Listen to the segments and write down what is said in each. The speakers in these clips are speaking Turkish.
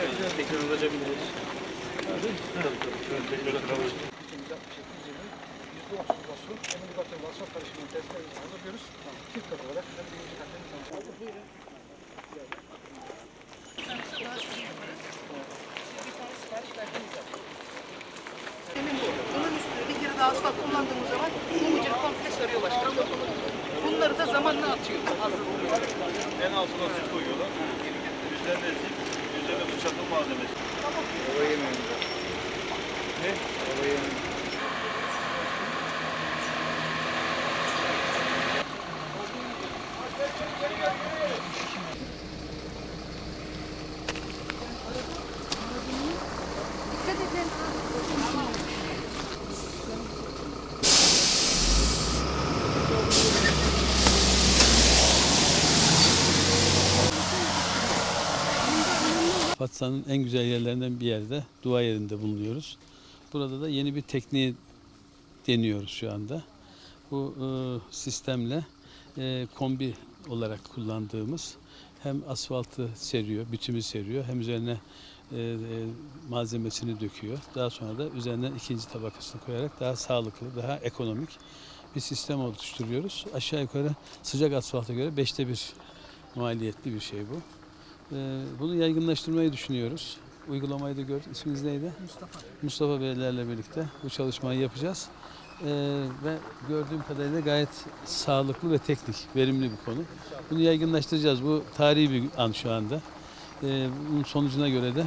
Teknoloji biliyoruz. %30 basın, emulgatör basın karışımını testlerimizi hazırlıyoruz. Çift kat olarak hem birinci kat hem ikinci kat. Buyurun. Bunun üstüne bir kere daha asfalt kullandığımız zaman bu ucunu komple sarıyor başkanım. Bunları da zamanla atıyor. Hazırlıyor. En altına süt koyuyorlar. Üzerine zip, üzerine malzemesi. Hava yemeğinde. Ne? Hava yemeğinde. Fatsa'nın en güzel yerlerinden bir yerde, dua yerinde bulunuyoruz. Burada da yeni bir tekniği deniyoruz şu anda. Bu e, sistemle e, kombi olarak kullandığımız hem asfaltı seriyor, bütümü seriyor hem üzerine e, e, malzemesini döküyor. Daha sonra da üzerine ikinci tabakasını koyarak daha sağlıklı, daha ekonomik bir sistem oluşturuyoruz. Aşağı yukarı sıcak asfalta göre beşte bir maliyetli bir şey bu. Ee, Bunu yaygınlaştırmayı düşünüyoruz. Uygulamayı da gördük. İsminiz neydi? Mustafa. Mustafa Beylerle birlikte bu çalışmayı yapacağız. Ee, ve gördüğüm kadarıyla gayet sağlıklı ve teknik, verimli bir konu. Bunu yaygınlaştıracağız. Bu tarihi bir an şu anda. Ee, bunun sonucuna göre de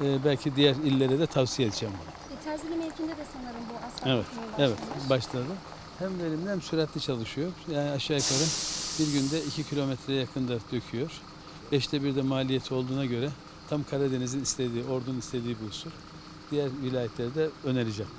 e, belki diğer illere de tavsiye edeceğim bunu. E, Terzili mevkinde de sanırım bu asfalt Evet, evet başladı. Hem verimli hem süratli çalışıyor. Yani aşağı yukarı bir günde 2 kilometreye yakında döküyor. Beşte bir de maliyeti olduğuna göre tam Karadeniz'in istediği, Ordu'nun istediği bir usul. Diğer vilayetlerde önereceğim.